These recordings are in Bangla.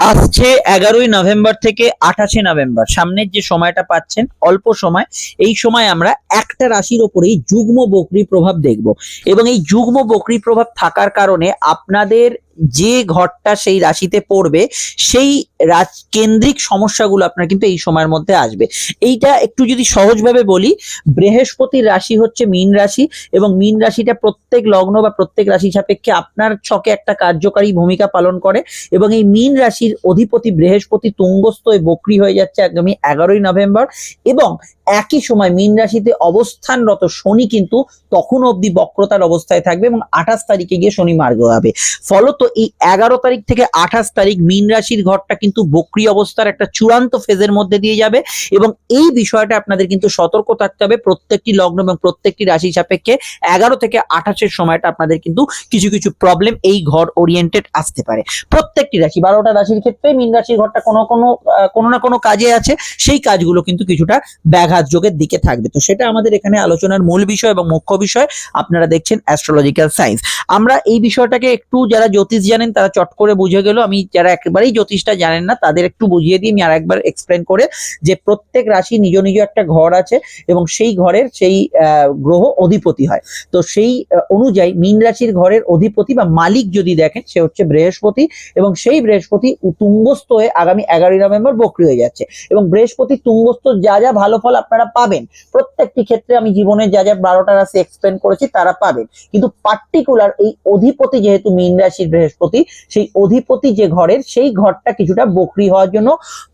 আসছে এগারোই নভেম্বর থেকে আঠাশে নভেম্বর। সামনের যে সময়টা পাচ্ছেন, অল্প সময়, এই সময় আমরা একটা রাশির ওপরেই যুগ্ম বকরি প্রভাব দেখব। এবং এই যুগ্ম বকরি প্রভাব থাকার কারণে আপনাদের যে ঘরটা সেই রাশিতে পড়বে, সেই কেন্দ্রিক সমস্যাগুলো আপনার কিন্তু এই সময়ের মধ্যে আসবে। এইটা একটু যদি সহজভাবে বলি, বৃহস্পতির রাশি হচ্ছে মীন রাশি এবং মীন রাশিটা প্রত্যেক লগ্ন বা প্রত্যেক রাশি সাপেক্ষে আপনার ছকে একটা কার্যকারী ভূমিকা পালন করে এবং এই মীন রাশির অধিপতি বৃহস্পতি তুঙ্গস্থ বকরি হয়ে যাচ্ছে আগামী এগারোই নভেম্বর এবং একই সময় মীন রাশিতে অবস্থানরত শনি কিন্তু তখন অবধি বক্রতার অবস্থায় থাকবে এবং আঠাশ তারিখে গিয়ে শনি মার্গ হবে। ফলত এই এগারো তারিখ থেকে আঠাশ তারিখ মীন রাশির ঘরটা কিন্তু বক্রি অবস্থার একটা চূড়ান্ত ফেজের মধ্যে দিয়ে যাবে এবং এই বিষয়টা আপনাদের কিন্তু সতর্ক থাকতে হবে। প্রত্যেকটি লগ্ন এবং প্রত্যেকটি রাশি সাপেক্ষে এগারো থেকে আঠাশের সময়টা আপনাদের কিন্তু কিছু কিছু প্রবলেম এই ঘর ওরিয়েন্টেড আসতে পারে। প্রত্যেকটি রাশি, বারোটা রাশির ক্ষেত্রে মীন রাশির ঘরটা কোনো কোনো কোনো না কোনো কাজে আছে। সেই কাজগুলো কিন্তু কিছুটা ব্যাঘাত যোগের দিকে থাকবে। তো সেটা আমাদের এখানে আলোচনার মূল বিষয় এবং মুখ্য বিষয়। আপনারা দেখছেন অ্যাস্ট্রোলজিক্যাল সায়েন্স আমরা এই বিষয়টাকে একটু যারা জ্যোতিষ জানেন, তারা চট করে বুঝে গেল। আমি যারা একেবারেই জ্যোতিষটা জানেন না, তাদের একটু বুঝিয়ে দিই, আমি আর একবার এক্সপ্লেন করে যে প্রত্যেক রাশি নিজ নিজ একটা ঘর আছে এবং সেই ঘরের সেই গ্রহ অধিপতি হয়। তো সেই অনুযায়ী মীন রাশির ঘরের অধিপতি বা মালিক যদি দেখেন, সে হচ্ছে বৃহস্পতি এবং সেই বৃহস্পতি তুঙ্গস্থ হয়ে আগামী এগারোই নভেম্বর বকরি হয়ে যাচ্ছে। এবং বৃহস্পতি তুঙ্গস্থ যা যা ভালো ফল আপনারা পাবেন, প্রত্যেকটি ক্ষেত্রে আমি জীবনে যা যা বারোটা রাশি এক্সপ্লেন করেছি, তারা পাবেন। কিন্তু পার্টিকুলার এই অধিপতি যেহেতু মীন রাশির বৃহস্পতি, সেই অধিপতি যে ঘরের, সেই ঘরটা কিছুটা বকরি হওয়ার জন্য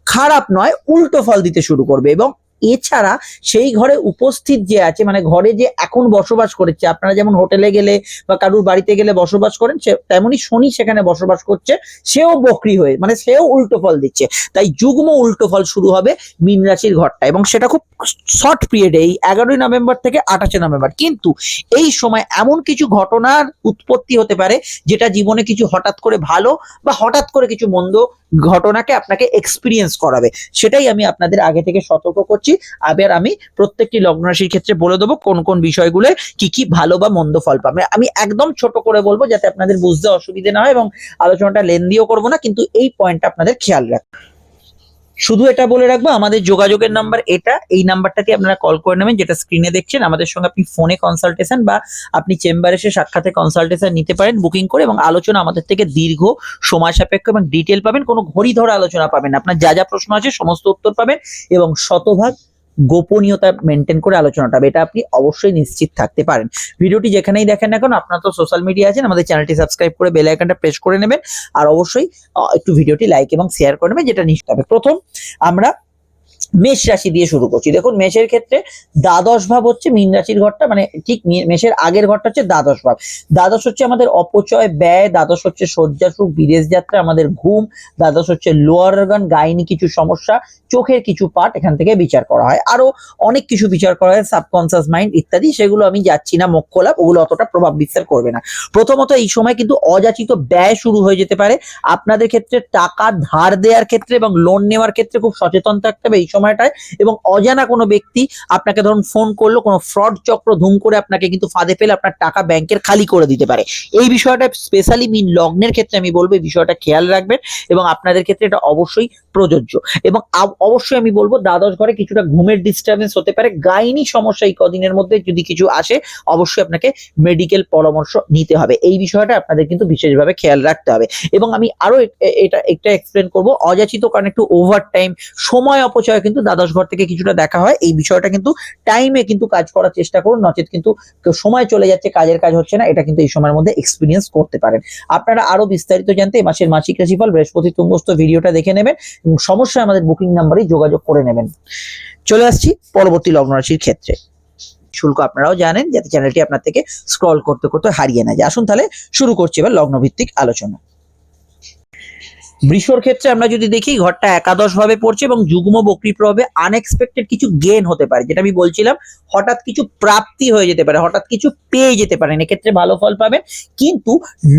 খারাপ নয়, উল্টো ফল দিতে শুরু করবে এবং এছাড়া সেই ঘরে উপস্থিত যে আছে মানে ঘরে যে এখন বসবাস করেছে, আপনারা যেমন হোটেলে গেলে বা কারুর বাড়িতে গেলে বসবাস করেন, সে তেমনি শনি সেখানে বসবাস করছে, সেও বকরি হয়ে মানে সেও উল্টো ফল দিচ্ছে। তাই যুগ্ম উল্টো ফল শুরু হবে মীন রাশির ঘরটা এবং সেটা খুব শর্ট পিরিয়ডে এই এগারোই নভেম্বর থেকে আঠাশে নভেম্বর। কিন্তু এই সময় এমন কিছু ঘটনার উৎপত্তি হতে পারে, যেটা জীবনে কিছু হঠাৎ করে ভালো বা হঠাৎ করে কিছু মন্দ ঘটনাকে আপনাকে এক্সপিরিয়েন্স করাবে। সেটাই আমি আপনাদের আগে থেকে সতর্ক করছি। আবার আমি প্রত্যেকটি লগ্ন রাশির ক্ষেত্রে বলে দেবো কোন কোন বিষয়গুলো কি কি ভালো বা মন্দ ফল পাবে। আমি একদম ছোট করে বলব যাতে আপনাদের বুঝতে অসুবিধে না হয় এবং আলোচনাটা লেন্দিও করব না, কিন্তু এই পয়েন্টটা আপনাদের খেয়াল রাখবেন শুধু এটা বলে রাখব, আমাদের যোগাযোগের নাম্বার এটা, এই নাম্বারটাকে আপনারা কল করে নেবেন, যেটা স্ক্রিনে দেখছেন। আমাদের সঙ্গে আপনি ফোনে কনসালটেশন বা আপনি চেম্বারে এসে সাক্ষাতে কনসালটেশন নিতে পারেন বুকিং করে এবং আলোচনা আমাদের থেকে দীর্ঘ সময় সাপেক্ষ এবং ডিটেল পাবেন। কোনো ঘড়ি ধরা আলোচনা পাবেন আপনার যা যা প্রশ্ন আছে, সমস্ত উত্তর পাবেন এবং শতভাগ গোপনীয়তা মেনটেন করে আলোচনাটা হবে। এটা আপনি অবশ্যই নিশ্চিত থাকতে পারেন। ভিডিওটি যেখানেই দেখেন না কেন, আপনার তো সোশ্যাল মিডিয়া আছেন আমাদের চ্যানেলটি সাবস্ক্রাইব করে বেল আইকনটা প্রেস করে নেবেন। আর অবশ্যই একটু ভিডিওটি লাইক এবং শেয়ার করে নেবেন, যেটা নিশ্চিত হবে। প্রথম, আমরা মেষ রাশি দিয়ে শুরু করছি। দেখুন, মেষের ক্ষেত্রে দ্বাদশ ভাব হচ্ছে মীন রাশির ঘরটা মানে ঠিক মেষের আগের ঘরটা হচ্ছে দ্বাদশ ভাব। দ্বাদশ হচ্ছে আমাদের অপচয়, ব্যয়, দ্বাদশ হচ্ছে শয্যা সুখ বিদেশ যাত্রা, আমাদের ঘুম, দ্বাদশ হচ্ছে লোয়ার অর্গান গাইনি কিছু সমস্যা, চোখের কিছু পার্ট এখান থেকে বিচার করা হয়। আরও অনেক কিছু বিচার করা হয় সাবকনসিয়াস মাইন্ড ইত্যাদি, সেগুলো আমি যাচ্ছি না, মোক্ষ লাভ, ওগুলো অতটা প্রভাব বিস্তার করবে না। প্রথমত এই সময় কিন্তু অযাচিত ব্যয় শুরু হয়ে যেতে পারে। আপনাদের ক্ষেত্রে টাকা ধার দেওয়ার ক্ষেত্রে এবং লোন নেওয়ার ক্ষেত্রে খুব সচেতন থাকতে হবে। এই সময়টায় এবং অজানা কোনো ব্যক্তি আপনাকে ধরুন ফোন করল, কোনো ফ্রড চক্র ধুম করে আপনাকে কিন্তু ফাঁদে ফেলে আপনার টাকা ব্যাংকের খালি করে দিতে পারে। এই বিষয়টা স্পেশালি মিন লগ্নের ক্ষেত্রে আমি বলব, এই বিষয়টা খেয়াল রাখবেন এবং আপনাদের ক্ষেত্রে এটা অবশ্যই প্রযোজ্য। এবং অবশ্যই আমি বলব, দ্বাদশ ঘরে কিছুটা ঘুমের ডিস্টারবেন্স হতে পারে। গাইনি সমস্যা এই কদিনের মধ্যে যদি কিছু আসে, অবশ্যই আপনাকে মেডিকেল পরামর্শ নিতে হবে। এই বিষয়টা আপনাদের কিন্তু বিশেষভাবে খেয়াল রাখতে হবে। এবং আমি আরও এটা একটা এক্সপ্লেন করব। অযাচিত কারণ একটু ওভার টাইম সময় অপচয় কিন্তু দ্বাদশ ঘর থেকে কিছুটা দেখা হয়। এই বিষয়টা কিন্তু টাইমে কিন্তু কাজ করার চেষ্টা করুন। নচেত কিন্তু সময় চলে যাচ্ছে, কাজের কাজ হচ্ছে না। এটা কিন্তু এই সময়ের মধ্যে এক্সপিরিয়েন্স করতে পারেন। আপনারা আরও বিস্তারিত জানতে মাসের মাসিক রাশিফল, বৃহস্পতি তুঙ্গস্থ ভিডিওটা দেখে নেবেন। এবং সমস্যা আমাদের বুকিং নাম্বারে যোগাযোগ করে নেবেন। চলে আসছি পরবর্তী লগ্ন রাশির ক্ষেত্রে। শুল্ক আপনারাও জানেন যাতে চ্যানেলটি আপনার থেকে স্ক্রল করতে করতে হারিয়ে না যায়। আসুন তাহলে শুরু করছি এবার লগ্নভিত্তিক আলোচনা। বৃষর ক্ষেত্রে আমরা যদি দেখি, ঘরটা একাদশ ভাবে পড়ছে এবং যুগ্ম বকরি প্রভাবে আনএক্সপেক্টেড কিছু গেন হতে পারে। যেটা আমি বলছিলাম, হঠাৎ কিছু প্রাপ্তি হয়ে যেতে পারে, হঠাৎ কিছু পেয়ে যেতে পারেন এক্ষেত্রে ভালো ফল পাবেন। কিন্তু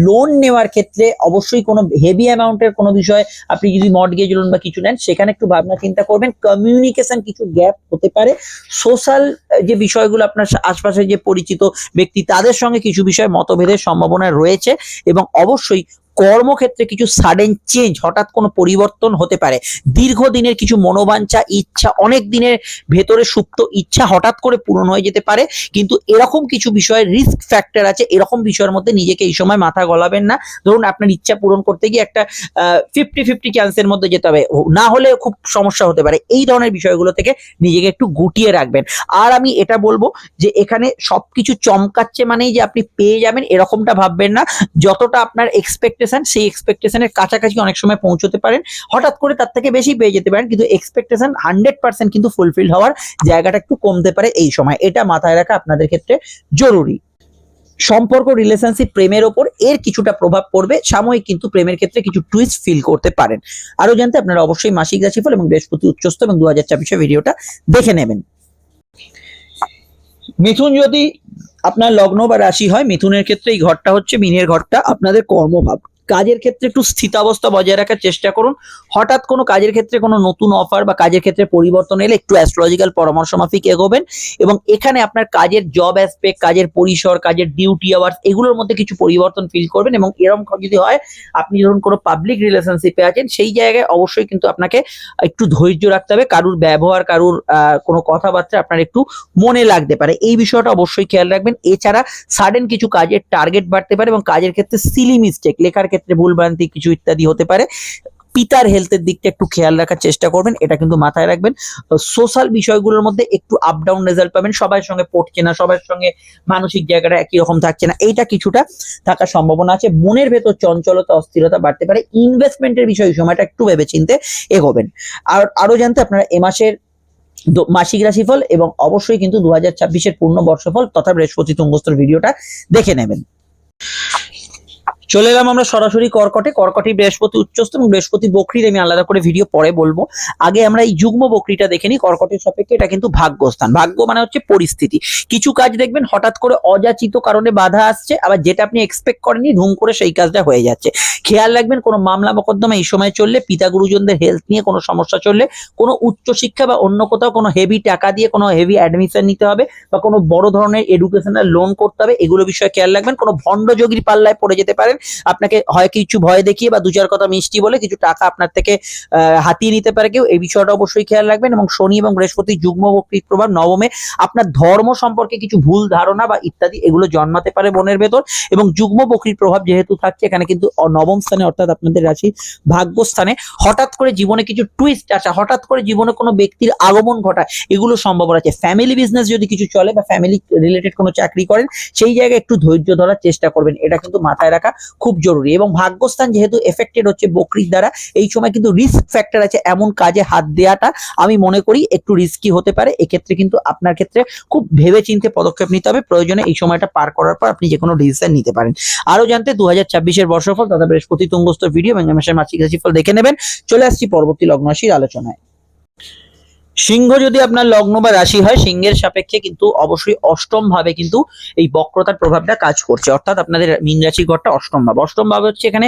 লোন নেওয়ার ক্ষেত্রে অবশ্যই কোনো হেভি অ্যামাউন্টের কোনো বিষয়, আপনি যদি মর্টগেজ লোন বা কিছু নেন, সেখানে একটু ভাবনা চিন্তা করবেন। কমিউনিকেশন কিছু গ্যাপ হতে পারে। সোশ্যাল যে বিষয়গুলো আপনার আশপাশে যে পরিচিত ব্যক্তি, তাদের সঙ্গে কিছু বিষয় মতভেদের সম্ভাবনা রয়েছে এবং অবশ্যই কর্মক্ষেত্রে কিছু সাডেন চেঞ্জ হঠাৎ কোনো পরিবর্তন হতে পারে। দীর্ঘদিনের কিছু মনোবাঞ্ছা, ইচ্ছা, অনেক দিনের ভেতরে সুপ্ত ইচ্ছা হঠাৎ করে পূরণ হয়ে যেতে পারে। কিন্তু এরকম কিছু বিষয়ে রিস্ক ফ্যাক্টর আছে, এরকম বিষয়ের মধ্যে নিজেকে এই সময় মাথা গলাবেন না। ধরুন, আপনার ইচ্ছা পূরণ করতে গিয়ে একটা ফিফটি ফিফটি চান্সের মধ্যে যেতে হবে। না হলে খুব সমস্যা হতে পারে। এই ধরনের বিষয়গুলো থেকে নিজেকে একটু গুটিয়ে রাখবেন। আর আমি এটা বলব যে এখানে সবকিছু চমকাচ্ছে মানেই যে আপনি পেয়ে যাবেন, এরকমটা ভাববেন না। যতটা আপনার এক্সপেকটেশন সেই এক্সপেকটেশনের কাছাকাছি অনেক সময় পৌঁছতে পারেন। হঠাৎ করে তার থেকে বেশি পেয়ে যেতে পারেন, কিন্তু এক্সপেকটেশন হান্ড্রেড পার্সেন্ট কিন্তু ফুলফিল হওয়ার জায়গাটা একটু কমতে পারে এই সময়। এটা মাথায় রাখা আপনাদের ক্ষেত্রে জরুরি। সম্পর্ক রিলেশনশিপ প্রেমের ওপর এর কিছুটা প্রভাব পড়বে। সাময়িক কিন্তু প্রেমের ক্ষেত্রে কিছু টুইস্ট ফিল করতে পারেন। আরও জানতে আপনারা অবশ্যই মাসিক রাশিফল এবং বৃহস্পতি উচ্চস্থ এবং দু হাজার ভিডিওটা দেখে নেবেন। মিথুন যদি আপনার লগ্ন বা রাশি হয়, মিথুনের ক্ষেত্রে এই ঘরটা হচ্ছে মিনের ঘরটা, আপনাদের কর্মভাব। কাজের ক্ষেত্রে একটু স্থিতাবস্থা বজায় রাখার চেষ্টা করুন। হঠাৎ কোনো কাজের ক্ষেত্রে কোনো নতুন অফার বা কাজের ক্ষেত্রে পরিবর্তন এলে একটু অ্যাস্ট্রোলজিক্যাল পরামর্শ মাফিক এগোবেন এবং এখানে আপনার কাজের জব অ্যাসপেক্ট কাজের পরিসর, কাজের ডিউটি আওয়ার্স এগুলোর মধ্যে কিছু পরিবর্তন ফিল করবেন এবং এরকম যদি হয়, আপনি ধরুন কোনো পাবলিক রিলেশনশিপে আছেন, সেই জায়গায় অবশ্যই কিন্তু আপনাকে একটু ধৈর্য রাখতে হবে। কারুর ব্যবহার, কারুর কোনো কথাবার্তা আপনার একটু মনে লাগতে পারে। এই বিষয়টা অবশ্যই খেয়াল রাখবেন। এছাড়া সাডেন কিছু কাজের টার্গেট বাড়তে পারে এবং কাজের ক্ষেত্রে সিলি মিস্টেক লেখার ক্ষেত্রে ভুলভ্রান্তি কিছু ইত্যাদি হতে পারে। পিতার হেলথের দিকটা একটু খেয়াল রাখার চেষ্টা করবেন, এটা কিন্তু মাথায় রাখবেন। সোশ্যাল বিষয়গুলোর মধ্যে একটু আপ ডাউন রেজাল্ট পাবেন, সবার সঙ্গে পড়ছে না সবার সঙ্গে মানসিক জায়গাটা একই রকম থাকছে না, এইটা কিছুটা থাকার সম্ভাবনা আছে। মনের ভেতর চঞ্চলতা, অস্থিরতা বাড়তে পারে ইনভেস্টমেন্টের বিষয়ে সময়টা একটু ভেবেচিন্তে এগোবেন। আর আরও জানতে আপনারা এ মাসের মাসিক রাশিফল এবং অবশ্যই কিন্তু দু হাজার ছাব্বিশের পূর্ণ বর্ষফল তথা বৃহস্পতি তুঙ্গস্তর ভিডিওটা দেখে নেবেন। চলে এলাম আমরা সরাসরি কর্কটে। কর্কটি বৃহস্পতি উচ্চস্থ এবং বৃহস্পতি বকরির আমি আলাদা করে ভিডিও পরে বলব। আগে আমরা এই যুগ্ম বকরিটা দেখে নিই। কর্কটের সাপেক্ষে এটা কিন্তু ভাগ্যস্থান। ভাগ্য মানে হচ্ছে পরিস্থিতি। কিছু কাজ দেখবেন হঠাৎ করে অযাচিত কারণে বাধা আসছে, আবার যেটা আপনি এক্সপেক্ট করেননি, ধুম করে সেই কাজটা হয়ে যাচ্ছে। খেয়াল রাখবেন, কোনো মামলা মোকদ্দমা এই সময় চললে, পিতা গুরুজনদের হেলথ নিয়ে কোনো সমস্যা চললে, কোনো উচ্চশিক্ষা বা অন্য কোথাও কোনো হেভি টাকা দিয়ে কোনো হেভি অ্যাডমিশন নিতে হবে বা কোনো বড় ধরনের এডুকেশনাল লোন করতে হবে, এগুলো বিষয়ে খেয়াল রাখবেন। কোনো ভণ্ডযোগীর পাল্লায় পড়ে যেতে পারেন। আপনাকে হয় কিছু ভয় দেখিয়ে বা দু চার কথা মিষ্টি বলে কিছু টাকা আপনার থেকে হাতিয়ে নিতে পারে কেউ, এই বিষয়টা অবশ্যই খেয়াল রাখবেন। এবং শনি এবং বৃহস্পতি যুগ্ম প্রভাব নবমে আপনার ধর্ম সম্পর্কে কিছু ভুল ধারণা বা ইত্যাদি এগুলো জন্মাতে পারে বনের ভেতর। এবং যুগ্ম বক্রীর প্রভাব যেহেতু থাকছে, এখানে কিন্তু নবম স্থানে অর্থাৎ আপনাদের রাশি ভাগ্যস্থানে হঠাৎ করে জীবনে কিছু টুইস্ট আসা, হঠাৎ করে জীবনে কোনো ব্যক্তির আগমন ঘটা এগুলো সম্ভাবনা আছে। ফ্যামিলি বিজনেস যদি কিছু চলে বা ফ্যামিলি রিলেটেড কোনো চাকরি করেন, সেই জায়গায় একটু ধৈর্য ধরার চেষ্টা করবেন। এটা কিন্তু মাথায় রাখা খুব জরুরি এবং ভাগ্যস্থান যেহেতু এফেক্টেড হচ্ছে বকরির দ্বারা, এই সময় কিন্তু রিস্ক ফ্যাক্টর আছে এমন কাজে হাত দেওয়াটা আমি মনে করি একটু রিস্কি হতে পারে। এক্ষেত্রে কিন্তু আপনার ক্ষেত্রে খুব ভেবে চিন্তে পদক্ষেপ নিতে হবে। প্রয়োজনে এই সময়টা পার করার পর আপনি যে কোনো ডিসিশন নিতে পারেন। আরও জানতে দু হাজার ছাব্বিশের বর্ষফল তথা বৃহস্পতি তুঙ্গস্ত ভিডিও এবং মাসের মাসিক রাশিফল দেখে নেবেন। চলে আসছি পরবর্তী লগ্নরাশির আলোচনায়। সিংহ যদি আপনার লগ্ন বা রাশি হয়, সিংহের সাপেক্ষে কিন্তু অবশ্যই অষ্টম ভাবে কিন্তু এই বক্রতার প্রভাবটা কাজ করছে। অর্থাৎ আপনাদের মীন রাশির ঘরটা অষ্টম ভাব। অষ্টম ভাবে হচ্ছে এখানে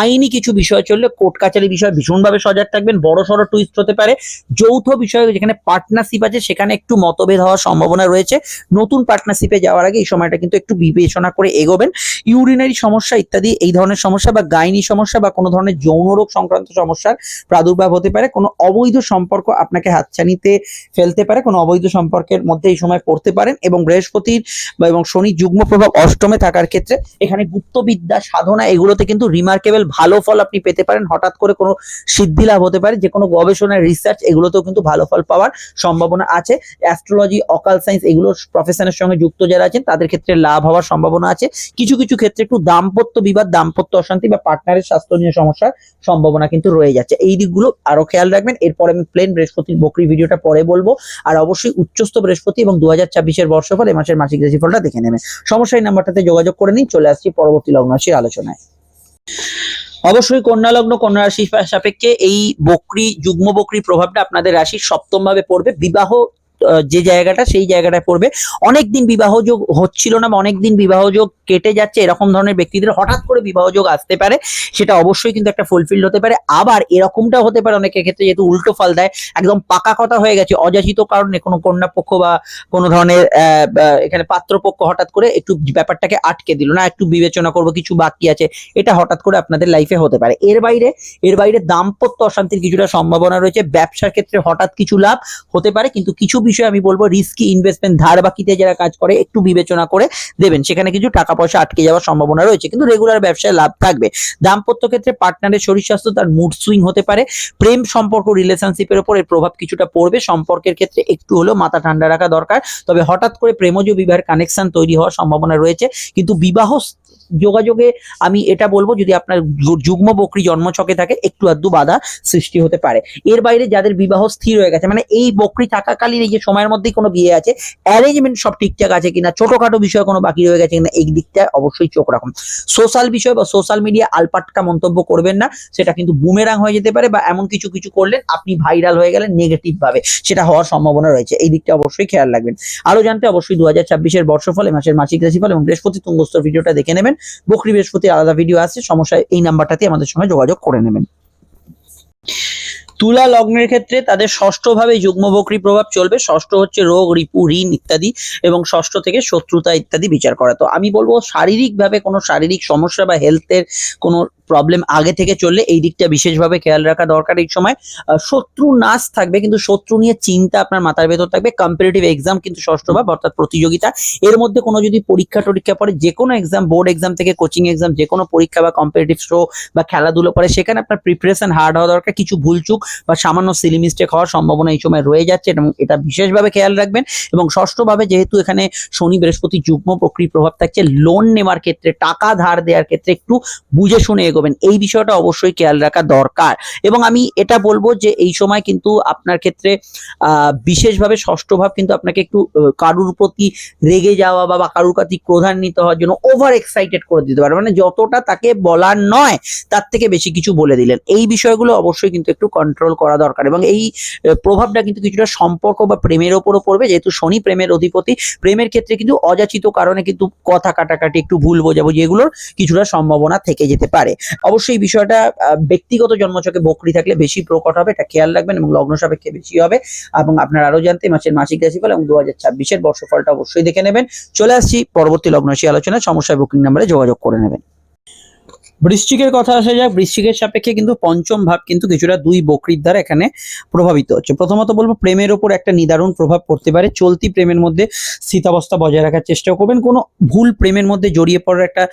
আইনি কিছু বিষয় চললে কোর্ট কাচারি বিষয় ভীষণভাবে সজাগ থাকবেন, বড় সড়ো টুইস্ট হতে পারে। যৌথ বিষয় যেখানে পার্টনারশিপ আছে, সেখানে একটু মতভেদ হওয়ার সম্ভাবনা রয়েছে। নতুন পার্টনারশিপে যাওয়ার আগে এই সময়টা কিন্তু একটু বিবেচনা করে এগোবেন। ইউরিনারি সমস্যা ইত্যাদি, এই ধরনের সমস্যা বা গাইনি সমস্যা বা কোনো ধরনের যৌন রোগ সংক্রান্ত সমস্যার প্রাদুর্ভাব হতে পারে। কোনো অবৈধ সম্পর্ক আপনাকে হাতছানিতে ফেলতে পারে, কোনো অবৈধ সম্পর্কের মধ্যে এই সময় পড়তে পারেন এবং বৃহস্পতির বা এবং শনি যুগ্ম প্রভাব অষ্টমে থাকার ক্ষেত্রে এখানে গুপ্তবিদ্যা, সাধনা এগুলোতে কিন্তু রিমার্কেবল ভালো ফল আপনি পেতে পারেন। হঠাৎ করে কোনো সিদ্ধি লাভ হতে পারে যে কোনো গবেষণা রিসার্চ এগুলোতেও কিন্তু ভালো ফল পাওয়ার সম্ভাবনা আছে। অ্যাস্ট্রোলজি অকাল সায়েন্স এগুলোর প্রফেশনের সঙ্গে যুক্ত যারা আছেন, তাদের ক্ষেত্রে লাভ হওয়ার সম্ভাবনা আছে। কিছু কিছু ক্ষেত্রে একটু দাম্পত্য বিবাদ, দাম্পত্য অশান্তি বা পার্টনারের স্বাস্থ্য নিয়ে সমস্যার সম্ভাবনা কিন্তু রয়ে যাচ্ছে। এই দিকগুলো আরও খেয়াল রাখবেন। এরপর আমি প্লেন বৃহস্পতির বকরি ভিডিওটা পরে বলব। আর অবশ্যই উচ্চস্থ বৃহস্পতি এবং দু হাজার ছাব্বিশের বর্ষফল এ মাসের মাসিক রাশিফলটা দেখে নেবেন সমস্যা এই নাম্বারটাতে যোগাযোগ করে নিন, চলে আসছি পরবর্তী লগ্ন রাশির আলোচনায়। অবশ্যই কন্যা লগ্ন, কন্যা রাশির সাপেক্ষে এই বকরি, যুগ্ম বকরি প্রভাবটা আপনাদের রাশির সপ্তম ভাবে পড়বে। বিবাহ যে জায়গাটা সেই জায়গাটায় পড়বে। অনেকদিন বিবাহ যোগ হচ্ছিল না বা অনেকদিন বিবাহ যোগ কেটে যাচ্ছে, এরকম ধরনের ব্যক্তিদের হঠাৎ করে বিবাহ যোগ আসতে পারে, সেটা অবশ্যই কিন্তু একটা ফুলফিল হতে পারে। আবার এরকমটাও হতে পারে অনেকের ক্ষেত্রে, যেহেতু উল্টো ফল দেয়, একদম পাকা কথা হয়ে গেছে, অযাচিত কারণে কোনো কন্যা পক্ষ বা কোনো ধরনের এখানে পাত্রপক্ষ হঠাৎ করে একটু ব্যাপারটাকে আটকে দিল, না একটু বিবেচনা করব, কিছু বাকি আছে, এটা হঠাৎ করে আপনাদের লাইফে হতে পারে। এর বাইরে এর বাইরে দাম্পত্য অশান্তির কিছুটা সম্ভাবনা রয়েছে, ব্যবসার ক্ষেত্রে হঠাৎ কিছু লাভ হতে পারে, কিন্তু কিছু বিষয় আমি বলব রিস্কি ইনভেস্টমেন্ট ধার বাকিতে যারা কাজ করে, একটু বিবেচনা করে দেবেন, সেখানে কিছু টাকা পয়সা আটকে যাওয়ার সম্ভাবনা রয়েছে, কিন্তু রেগুলার ব্যবসায় লাভ থাকবে। দাম্পত্য ক্ষেত্রে পার্টনারের শরীর স্বাস্থ্য তার মুড সুইং হতে পারে। প্রেম সম্পর্ক রিলেশনশিপের উপর এর প্রভাব কিছুটা পড়বে। সম্পর্কের ক্ষেত্রে একটু হলেও মাথা ঠান্ডা রাখা দরকার। তবে হঠাৎ করে প্রেমজ বিবাহের কানেকশন তৈরি হওয়ার সম্ভাবনা রয়েছে। কিন্তু বিবাহ যোগাযোগে আমি এটা বলব, যদি আপনার যুগ্ম বকরি জন্মছকে থাকে, একটু আধটু বাধা সৃষ্টি হতে পারে। এর বাইরে যাদের বিবাহ স্থির হয়ে গেছে মানে এই বকরি থাকাকালীন এই যে সময়ের মধ্যেই কোনো বিয়ে আছে অ্যারেঞ্জমেন্ট সব ঠিকঠাক আছে কিনা, ছোটখাটো বিষয় কোনো বাকি রয়ে গেছে কিনা, এই দিকটা অবশ্যই চোখ রাখুন। সোশ্যাল বিষয় বা সোশ্যাল মিডিয়া আলপাটকা মন্তব্য করবেন না, সেটা কিন্তু বুমেরাং হয়ে যেতে পারে বা এমন কিছু কিছু করলেন আপনি ভাইরাল হয়ে গেলেন নেগেটিভ ভাবে, সেটা হওয়ার সম্ভাবনা রয়েছে। এই দিকটা অবশ্যই খেয়াল রাখবেন। আরও জানতে অবশ্যই দু হাজার ছাব্বিশের বর্ষফল এ মাসের মাসিক রাশিফল এবং বৃহস্পতি তুঙ্গস্তর ভিডিওটা দেখে নেবেন। বকরি বৃহস্পতি আলাদা ভিডিও আছে, সমস্যা এই নাম্বারটাতে আমাদের সঙ্গে যোগাযোগ করে নেবেন। তুলা লগ্নের ক্ষেত্রে তাদের ষষ্ঠভাবে যুগ্ম বকরি প্রভাব চলবে। ষষ্ঠ হচ্ছে রোগ, রিপু, ঋণ ইত্যাদি এবং ষষ্ঠ থেকে শত্রুতা ইত্যাদি বিচার করা। তো আমি বলব শারীরিকভাবে কোনো শারীরিক সমস্যা বা হেলথের কোনো প্রবলেম আগে থেকে চললে এই দিকটা বিশেষভাবে খেয়াল রাখা দরকার এই সময়। শত্রু নাশ থাকবে, কিন্তু শত্রু নিয়ে চিন্তা আপনার মাথার ভেতর থাকবে। কম্পিটিটিভ এক্সাম কিন্তু ষষ্ঠ ভাব, অর্থাৎ প্রতিযোগিতা। এর মধ্যে কোনো যদি পরীক্ষা টরীক্ষা পড়ে যে কোনো এক্সাম বোর্ড এক্সাম থেকে কোচিং এক্সাম যে কোনো পরীক্ষা বা কম্পিটিটিভ শো বা খেলাধুলো পড়ে, সেখানে আপনার প্রিপারেশন হার্ড হওয়া দরকার। কিছু ভুলচুক বা সামান্য সিলি মিস্টেক হওয়ার সম্ভাবনা এই সময় রয়ে যাচ্ছে এবং এটা বিশেষভাবে খেয়াল রাখবেন। এবং ষষ্ঠভাবে যেহেতু এখানে শনি, বৃহস্পতি, যুগ্ম প্রক্রিয়া প্রভাব থাকছে লোন নেওয়ার ক্ষেত্রে, টাকা ধার দেওয়ার ক্ষেত্রে একটু বুঝে শুনে এগোবেন। এই বিষয়টা অবশ্যই খেয়াল রাখা দরকার। এবং আমি এটা বলব যে এই সময় কিন্তু আপনার ক্ষেত্রে বিশেষভাবে ষষ্ঠ ভাব কিন্তু আপনাকে একটু কারুর প্রতি রেগে যাওয়া বা বা কারুর প্রতি ক্রোধান্বিত হওয়ার জন্য ওভার এক্সাইটেড করে দিতে পারে। মানে যতটা তাকে বলার নয়, তার থেকে বেশি কিছু বলে দিলেন। এই বিষয়গুলো অবশ্যই কিন্তু একটু কন্ট্রোল করা দরকার। এবং এই প্রভাবটা কিন্তু কিছুটা সম্পর্ক বা প্রেমের ওপরও পড়বে। যেহেতু শনি প্রেমের অধিপতি, প্রেমের ক্ষেত্রে কিন্তু অযাচিত কারণে কিন্তু কথা কাটাকাটি, একটু ভুল বোঝাবো যেগুলোর কিছুটা সম্ভাবনা থেকে যেতে পারে। অবশ্যই বিষয়টা ব্যক্তিগত জন্মচকে বকরি থাকলে বেশি প্রকট হবে, এটা খেয়াল রাখবেন এবং লগ্ন সাপেক্ষে বেশি হবে এবং আপনার আরও জানতে মাসের মাসিক রাশিফল এবং দু হাজার ছাব্বিশের বর্ষফলটা অবশ্যই দেখে নেবেন। চলে আসছি পরবর্তী লগ্নশী আলোচনা আলোচনায়, সমস্যা বুকিং নাম্বারে যোগাযোগ করে নেবেন। বৃশ্চিকের কথা আসা যাক। বৃশ্চিকের সাপেক্ষে কিন্তু পঞ্চম ভাব কিন্তু কিছুটা দুই বকরির দ্বারা এখানে প্রভাবিত হচ্ছে। প্রথমত বলব, প্রেমের ওপর একটা নিদারুণ প্রভাব পড়তে পারে। চলতি প্রেমের মধ্যে স্থিতাবস্থা বজায় রাখার চেষ্টা করবেন। কোনো ভুল প্রেমের মধ্যে জড়িয়ে পড়ার একটা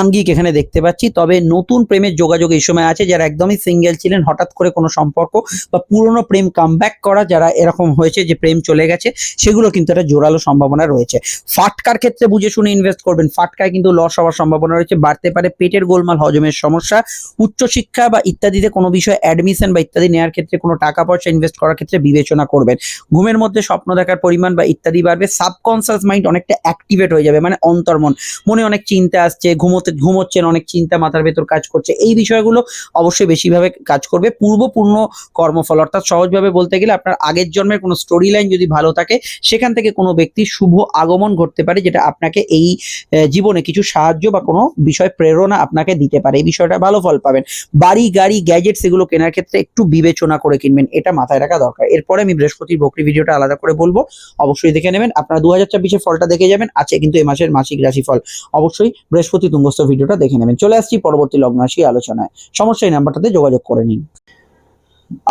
আঙ্গিক এখানে দেখতে পাচ্ছি। তবে নতুন প্রেমের যোগাযোগ এই সময় আছে। যারা একদমই সিঙ্গেল ছিলেন, হঠাৎ করে কোনো সম্পর্ক বা পুরনো প্রেম কামব্যাক করা, যারা এরকম হয়েছে যে প্রেম চলে গেছে, সেগুলো কিন্তু একটা জোরালো সম্ভাবনা রয়েছে। ফাটকার ক্ষেত্রে বুঝে শুনে ইনভেস্ট করবেন। ফাটকায় কিন্তু লস হওয়ার সম্ভাবনা রয়েছে। বাড়তে পারে পেটের গোলমাল হজমের সমস্যা, উচ্চশিক্ষা বা ইত্যাদিতে কোনো বিষয়ে অ্যাডমিশন বা ইত্যাদি নেওয়ার ক্ষেত্রে কোনো টাকা পয়সা ইনভেস্ট করার ক্ষেত্রে বিবেচনা করবেন। ঘুমের মধ্যে স্বপ্ন দেখার পরিমাণ বা ইত্যাদি বাড়বে সাবকনসিয়াস মাইন্ড অনেকটা অ্যাক্টিভেট হয়ে যাবে মানে অন্তর্মন। মনে অনেক চিন্তা আসছে, ঘুমোতে, ঘুমোচ্ছেন, অনেক চিন্তা মাথার ভেতর কাজ করছে, এই বিষয়গুলো অবশ্যই বেশিভাবে কাজ করবে। পূর্বপূর্ণ কর্মফল, অর্থাৎ সহজভাবে বলতে গেলে আপনার আগের জন্মের কোনো স্টোরি লাইন যদি ভালো থাকে, সেখান থেকে কোনো ব্যক্তির শুভ আগমন ঘটতে পারে, যেটা আপনাকে এই জীবনে কিছু সাহায্য বা কোনো বিষয় প্রেরণা আপনাকে দিতে পারে। এই বিষয়টা ভালো ফল পাবেন। বাড়ি, গাড়ি গ্যাজেটস এগুলো কেনার ক্ষেত্রে একটু বিবেচনা করে কিনবেন। এটা মাথায় রাখা দরকার। এরপরে আমি বৃহস্পতির বকরি ভিডিওটা আলাদা করে বলব। অবশ্যই দেখে নেবেন। আপনারা দু হাজার চব্বিশের ফলটা দেখে যাবেন। আছে কিন্তু এ মাসের মাসিক রাশিফল। অবশ্যই বৃহস্পতি তুঙ্গস্থ ভিডিওটা দেখে নেবেন। চলে আসছি পরবর্তী লগ্ন রাশি আলোচনায়। সমস্যা এই নাম্বারটাতে যোগাযোগ করে নিন।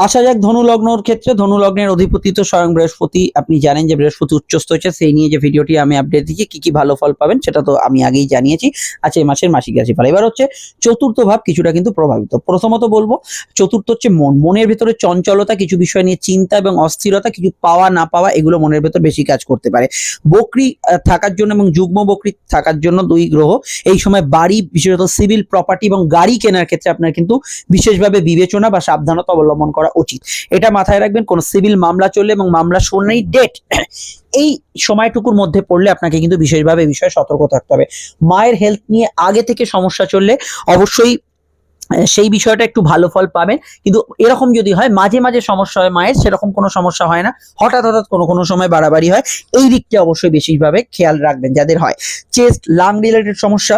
আসা যাক ধনু লগ্নর ক্ষেত্রে ধনু লগ্নের অধিপতি তো স্বয়ং বৃহস্পতি। আপনি জানেন যে বৃহস্পতি উচ্চস্থ হয়েছে, সেই নিয়ে যে ভিডিওটি আমি আপডেট দিচ্ছি, কি কি ভালো ফল পাবেন সেটা তো আমি আগেই জানিয়েছি। আচ্ছা এই মাসের মাসিক রাশি ফল এবার হচ্ছে চতুর্থ ভাব কিছুটা কিন্তু প্রভাবিত। প্রথমত বলব, চতুর্থ হচ্ছে মন। মনের ভেতরে চঞ্চলতা, কিছু বিষয় নিয়ে চিন্তা এবং অস্থিরতা, কিছু পাওয়া না পাওয়া, এগুলো মনের ভেতর বেশি কাজ করতে পারে। বকরি থাকার জন্য এবং যুগ্ম বকরি থাকার জন্য দুই গ্রহ। এই সময় বাড়ি, বিশেষত সিভিল প্রপার্টি এবং গাড়ি কেনার ক্ষেত্রে আপনার কিন্তু বিশেষভাবে বিবেচনা বা সাবধানতা অবলম্বন করা উচিত। এটা মাথায় রাখবেন, কোন সিভিল মামলা চললে এবং মামলা শুনানি ডেট এই সময়টুকুর মধ্যে পড়লে আপনাকে কিন্তু বিশেষভাবে বিষয়ে সতর্ক থাকতে হবে। মায়ের হেলথ নিয়ে আগে থেকে সমস্যা চললে অবশ্যই সেই বিষয়টা একটু ভালো ফল পাবেন। কিন্তু এরকম যদি হয়, মাঝে মাঝে সমস্যা হয় মায়ের, সেরকম কোনো সমস্যা হয় না। হঠাৎ হঠাৎ কোনো কোনো সময় বাড়াবাড়ি হয়। এই দিকটা অবশ্যই বেশিভাবে খেয়াল রাখবেন যাদের হয়। চেস্ট লাং রিলেটেড সমস্যা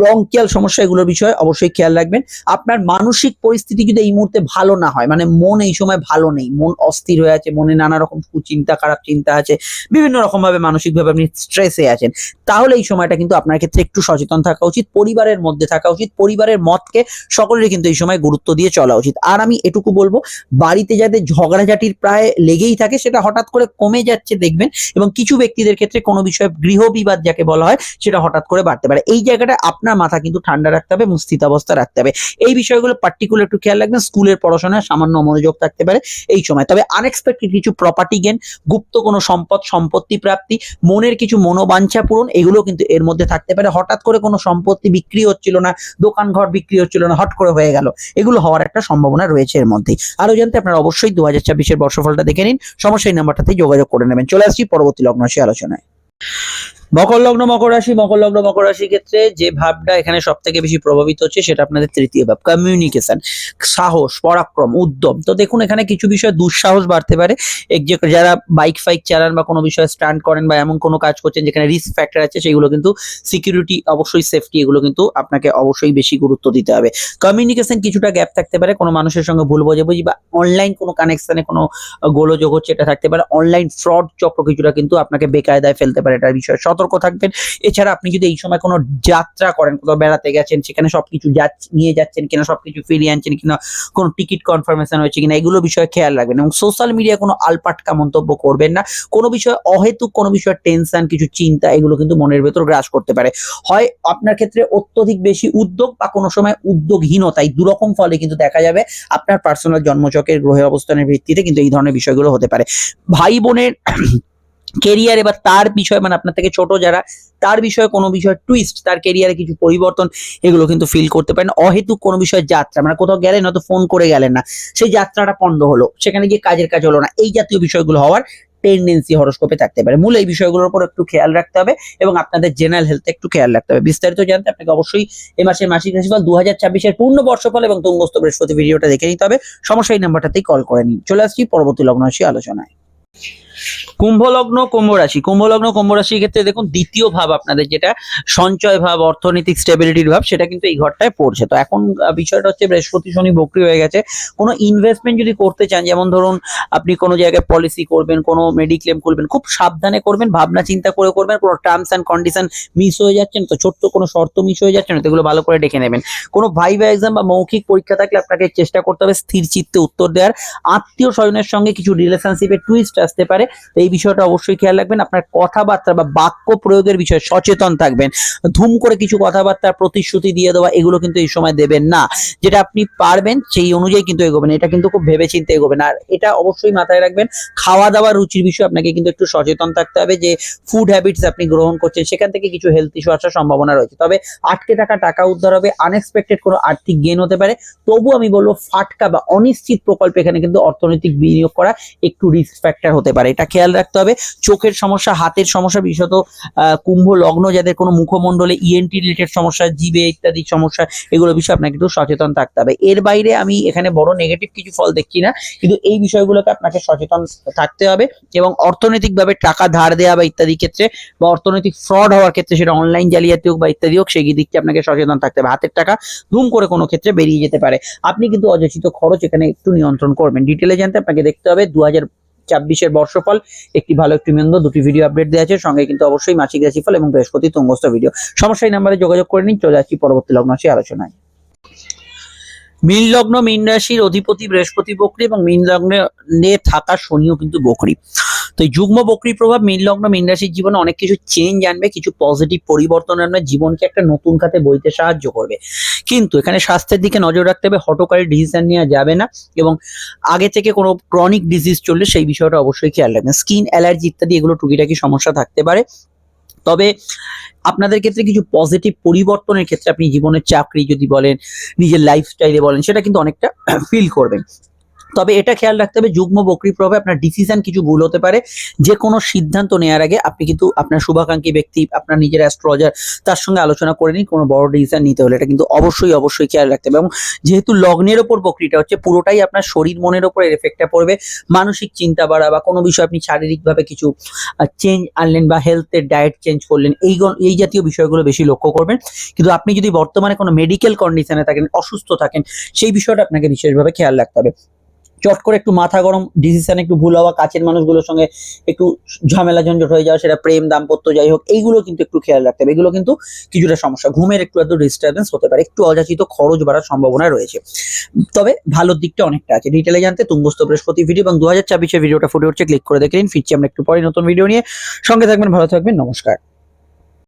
ব্রঙ্কিয়াল সমস্যা এগুলোর বিষয়ে অবশ্যই খেয়াল রাখবেন। আপনার মানসিক পরিস্থিতি যদি এই মুহূর্তে ভালো না হয় মানে মন এই সময় ভালো নেই, মন অস্থির হয়ে আছে, মনে নানা রকম চিন্তা খারাপ চিন্তা আছে, বিভিন্ন রকম ভাবে মানসিক ভাবে আপনি স্ট্রেসে আছেন, তাহলে এই সময়টা কিন্তু আপনার ক্ষেত্রে একটু সচেতন থাকা উচিত, পরিবারের মধ্যে থাকা উচিত, পরিবারের মতকে সকলেরই কিন্তু এই সময় গুরুত্ব দিয়ে চলা উচিত। আর আমি এটুকু বলব, বাড়িতে যাদের ঝগড়াঝাটির প্রায় লেগেই থাকে, সেটা হঠাৎ করে কমে যাচ্ছে দেখবেন, এবং কিছু ব্যক্তিদের ক্ষেত্রে কোনো বিষয়ে গৃহ বিবাদ যাকে বলা হয়, সেটা হঠাৎ করে বাড়তে পারে। এই জায়গাটা আপনার মাথা কিন্তু ঠান্ডা রাখতে হবে এবং স্থিতাবস্থা রাখতে হবে। এই বিষয়গুলো পার্টিকুলার একটু খেয়াল রাখবেন স্কুলের পড়াশোনায় সামান্য মনোযোগ থাকতে পারে এই সময়। তবে আনএক্সপেক্টেড কিছু প্রপার্টি গেন গুপ্ত কোনো সম্পদ, সম্পত্তি প্রাপ্তি, মনের কিছু মনোবাঞ্ছা পূরণ এগুলো কিন্তু এর মধ্যে থাকতে পারে। হঠাৎ করে কোনো সম্পত্তি বিক্রি হচ্ছিল না দোকান ঘর বিক্রি হচ্ছিল না, হট করে হয়ে গেল, এগুলো হওয়ার একটা সম্ভাবনা রয়েছে এর মধ্যেই। আরও জানতে আপনারা অবশ্যই দু হাজার ছাব্বিশের বর্ষফলটা দেখে নিন। সমস্যা এই নাম্বারটাতে যোগাযোগ করে নেবেন। চলে আসছি পরবর্তী লগ্ন রাশি আলোচনায়। মকর লগ্ন, মকর রাশি, মকর লগ্ন, মকর রাশির ক্ষেত্রে যে ভাবটা এখানে সব থেকে বেশি প্রভাবিত হচ্ছে সেটা আপনাদের তৃতীয় ভাব কমিউনিকেশন সাহস, পরাক্রম, উদ্যম। তো দেখুন, এখানে কিছু বিষয়ে দুঃসাহস বাড়তে পারে। যারা বাইক ফাইক চালান বা কোনো বিষয়ে স্টান্ট করেন বা এমন কোনো কাজ করছেন যেখানে রিস্ক ফ্যাক্টর আছে, সেগুলো কিন্তু সিকিউরিটি অবশ্যই সেফটি এগুলো কিন্তু আপনাকে অবশ্যই বেশি গুরুত্ব দিতে হবে। কমিউনিকেশন কিছুটা গ্যাপ থাকতে পারে। কোনো মানুষের সঙ্গে ভুল বোঝাবুঝি বা অনলাইন কোনো কানেকশনে কোনো গোলযোগ হচ্ছে, এটা থাকতে পারে। অনলাইন ফ্রড চক্র কিছুটা কিন্তু আপনাকে বেকায়দায় ফেলতে পারে। এটার বিষয়ে সতর্ক থাকবেন। এছাড়া আপনি যদি এই সময় কোনো যাত্রা করেন, কোথাও বেড়াতে গেছেন, সেখানে সবকিছু নিয়ে যাচ্ছেন কিনা, সবকিছু ফিরিয়ে আনছেন কিনা, কোনো টিকিট কনফার্মেশন হয়েছে কিনা, এগুলো বিষয়ে খেয়াল রাখবেন এবং সোশ্যাল মিডিয়া কোনো আলপাটকা মন্তব্য করবেন না। কোনো বিষয়ে অহেতুক, কোনো বিষয়ে টেনশন কিছু চিন্তা, এগুলো কিন্তু মনের ভেতর গ্রাস করতে পারে। হয় আপনার ক্ষেত্রে অত্যধিক বেশি উদ্যোগ বা কোনো সময় উদ্যোগহীনতা, এই দুরকম ফলে কিন্তু দেখা যাবে আপনার পার্সোনাল জন্মচকের গ্রহের অবস্থানের ভিত্তিতে কিন্তু এই ধরনের বিষয়গুলো হতে পারে। ভাই বোনের কেরিয়ারে বা তার বিষয় মানে আপনার থেকে ছোট যারা, তার বিষয়ে কোনো বিষয় টুইস্ট তার কেরিয়ারে কিছু পরিবর্তন, এগুলো কিন্তু ফিল করতে পারেন। অহেতুক কোনো বিষয়ে যাত্রা মানে কোথাও গেলেন, হয়তো ফোন করে গেলেন না। সেই যাত্রাটা পণ্ড হলো, সেখানে গিয়ে কাজের কাজ হলো না। এই জাতীয় বিষয়গুলো হওয়ার টেন্ডেন্সি হরস্কোপে থাকতে পারে। মূল এই বিষয়গুলোর উপর একটু খেয়াল রাখতে হবে এবং আপনাদের জেনারেল হেলথে একটু খেয়াল রাখতে হবে। বিস্তারিত জানতে আপনাকে অবশ্যই এ মাসের মাসিক রাশিফল দু হাজার ছাব্বিশের পূর্ণ বর্ষফল এবং তুঙ্গস্থ বৃহস্পতি ভিডিওটা দেখে নিতে হবে। সমস্যা এই নাম্বারটাতেই কল করে নিন। চলে আসছি পরবর্তী লগ্নরাশি আলোচনায়। কুম্ভ লগ্ন কুম্ভ রাশি কুম্ভ লগ্ন কুম্ভ রাশির ক্ষেত্রে দেখুন, দ্বিতীয় ভাব আপনাদের যেটা, সঞ্চয় ভাব, অর্থনৈতিক স্টেবিলিটির ভাব, সেটা কিন্তু এই ঘরটায় পড়ছে। তো এখন বিষয়টা হচ্ছে বৃহস্পতি, শনি, বকরি হয়ে গেছে। কোনো ইনভেস্টমেন্ট যদি করতে চান, যেমন ধরুন, আপনি কোনো জায়গায় পলিসি করবেন, কোনো মেডিক্লেম করবেন, খুব সাবধানে করবেন, ভাবনা চিন্তা করে করবেন, কোনো টার্মস অ্যান্ড কন্ডিশন মিস হয়ে যাচ্ছে না, তো ছোট্ট কোনো শর্ত মিস হয়ে যাচ্ছে না, তো এগুলো ভালো করে ডেকে নেবেন। কোনো ভাইভা এক্সাম বা মৌখিক পরীক্ষা থাকলে আপনাকে চেষ্টা করতে হবে, স্থির চিত্তে উত্তর দেওয়ার। আত্মীয় স্বজনের সঙ্গে কিছু রিলেশনশিপে টুইস্ট আসতে পারে তো এই বিষয়টা অবশ্যই খেয়াল রাখবেন। আপনার কথাবার্তা বা বাক্য প্রয়োগের বিষয়ে সচেতন থাকবেন। ধুম করে কিছু কথাবার্তার প্রতিশ্রুতি দিয়ে দেওয়া, এগুলো কিন্তু এই সময় দেবেন না। যেটা আপনি পারবেন, সেই অনুযায়ী কিন্তু এগোবেন। এটা কিন্তু খুব ভেবেচিন্তে এগোবেন। আর এটা অবশ্যই মাথায় রাখবেন খাওয়া দাওয়ার রুচির বিষয়ে আপনাকে কিন্তু একটু সচেতন থাকতে হবে যে ফুড হ্যাবিটস আপনি গ্রহণ করছেন, সেখান থেকে কিছু হেলথ ইস্যু আসার সম্ভাবনা রয়েছে। তবে আটকে থাকা টাকা উদ্ধার হবে আনএক্সপেক্টেড কোনো আর্থিক গেন হতে পারে। তবু আমি বলব, ফাটকা বা অনিশ্চিত প্রকল্পে এখানে কিন্তু অর্থনৈতিক বিনিয়োগ করা একটু রিস্ক ফ্যাক্টর হতে পারে। এটা খেয়াল রাখতে হবে। চোখের সমস্যা, হাতের সমস্যা, বিশেষত কুম্ভ, লগ্ন, যাদের কোনো মুখমণ্ডলে ইএনটি রিলেটেড সমস্যা, জিবে ইত্যাদি সমস্যা, এগুলো বিষয়ে আপনাকে একটু সচেতন থাকতে হবে। এর বাইরে আমি এখানে বড় নেগেটিভ কিছু ফল দেখছি না, কিন্তু এই বিষয়গুলোকে আপনাকে সচেতন থাকতে হবে এবং অর্থনৈতিকভাবে টাকা ধার দেওয়া বা ইত্যাদি ক্ষেত্রে বা অর্থনৈতিক ফ্রড হওয়ার ক্ষেত্রে সেটা অনলাইন জালিয়াতি হোক বা ইত্যাদি হোক, সেই দিকটি আপনাকে সচেতন থাকতে হবে। হাতের টাকা ধুম করে কোনো ক্ষেত্রে বেরিয়ে যেতে পারে। আপনি কিন্তু অযোচিত খরচ এখানে একটু নিয়ন্ত্রণ করবেন। ডিটেলে জানতে আপনাকে দেখতে হবে দু হাজার হাজার ছাব্বিশের বর্ষফল, একটি ভালো, একটি মন্দ, দুটি ভিডিও আপডেট দেওয়া আছে। সঙ্গে কিন্তু অবশ্যই মাসিক রাশিফল এবং বৃহস্পতি তুঙ্গস্থ ভিডিও সমস্যা এই নাম্বারে যোগাযোগ করে নিন। চলে আসছি পরবর্তী লগ্ন রাশি আলোচনায়। মীন লগ্ন, মীন রাশির অধিপতি বৃহস্পতি বকরি এবং মীন লগ্নে থাকা শনিও কিন্তু বকরি। তো এই যুগ্ম বকরি প্রভাব মীন লগ্ন, মীন রাশির জীবনে অনেক কিছু চেঞ্জ আনবে, কিছু পজিটিভ পরিবর্তন আনবে, জীবনকে একটা নতুন খাতে বইতে সাহায্য করবে। কিন্তু এখানে স্বাস্থ্যের দিকে নজর রাখতে হবে হটকারী ডিসিশন নেওয়া যাবে না এবং আগে থেকে কোনো ক্রনিক ডিজিজ চললে সেই বিষয়টা অবশ্যই খেয়াল রাখবেন। স্কিন অ্যালার্জি ইত্যাদি এগুলো টুকিটাকি সমস্যা থাকতে পারে। তবে আপনাদের ক্ষেত্রে কিছু পজিটিভ পরিবর্তনের ক্ষেত্রে আপনি জীবনের চাকরি যদি বলেন, নিজের লাইফস্টাইলে বলেন, সেটা কিন্তু অনেকটা ফিল করবেন। তবে এটা খেয়াল রাখতে হবে, যুগ্ম বকরি প্রভাবে আপনার ডিসিশন কিছু ভুল হতে পারে। যে কোনো সিদ্ধান্ত নেওয়ার আগে আপনি কিন্তু আপনার শুভাকাঙ্ক্ষী ব্যক্তি, আপনার নিজের অ্যাস্ট্রোলজার তার সঙ্গে আলোচনা করে নিন, কোনো বড় ডিসিশন নিতে হলে। এটা কিন্তু অবশ্যই অবশ্যই খেয়াল রাখতে হবে। এবং যেহেতু লগ্নের ওপর বকরিটা হচ্ছে, পুরোটাই আপনার শরীর মনের ওপর এর এফেক্টটা পড়বে। মানসিক চিন্তা বাড়া বা কোনো বিষয় আপনি শারীরিকভাবে কিছু চেঞ্জ আনলেন বা হেলথের ডায়েট চেঞ্জ করলেন, এই এই জাতীয় বিষয়গুলো বেশি লক্ষ্য করবেন। কিন্তু আপনি যদি বর্তমানে কোনো মেডিকেল কন্ডিশনে থাকেন, অসুস্থ থাকেন, সেই বিষয়টা আপনাকে বিশেষভাবে খেয়াল রাখতে হবে। চট করে একটু মাথা গরম ডিসিশন একটু ভুল হওয়া, কাছের মানুষগুলোর সঙ্গে একটু ঝামেলা ঝঞ্ঝট হয়ে যাওয়া, সেটা প্রেম, দাম্পত্য, যাই হোক, এইগুলো কিন্তু একটু খেয়াল রাখতে হবে। এগুলো কিন্তু কিছুটা সমস্যা। ঘুমের একটু এত ডিস্টারবেন্স হতে পারে। একটু অযাচিত খরচ বাড়ার সম্ভাবনা রয়েছে। তবে ভালোর দিকটা অনেকটা আছে। ডিটেলে জানতে তুঙ্গস্ত বৃহস্পতি ভিডিও এবং দু হাজার ছাব্বিশের ভিডিওটা ফুটে উঠছে। ক্লিক করে দেখে নিন। ফিরছি আমরা একটু পরে নতুন ভিডিও নিয়ে। সঙ্গে থাকবেন, ভালো থাকবেন, নমস্কার।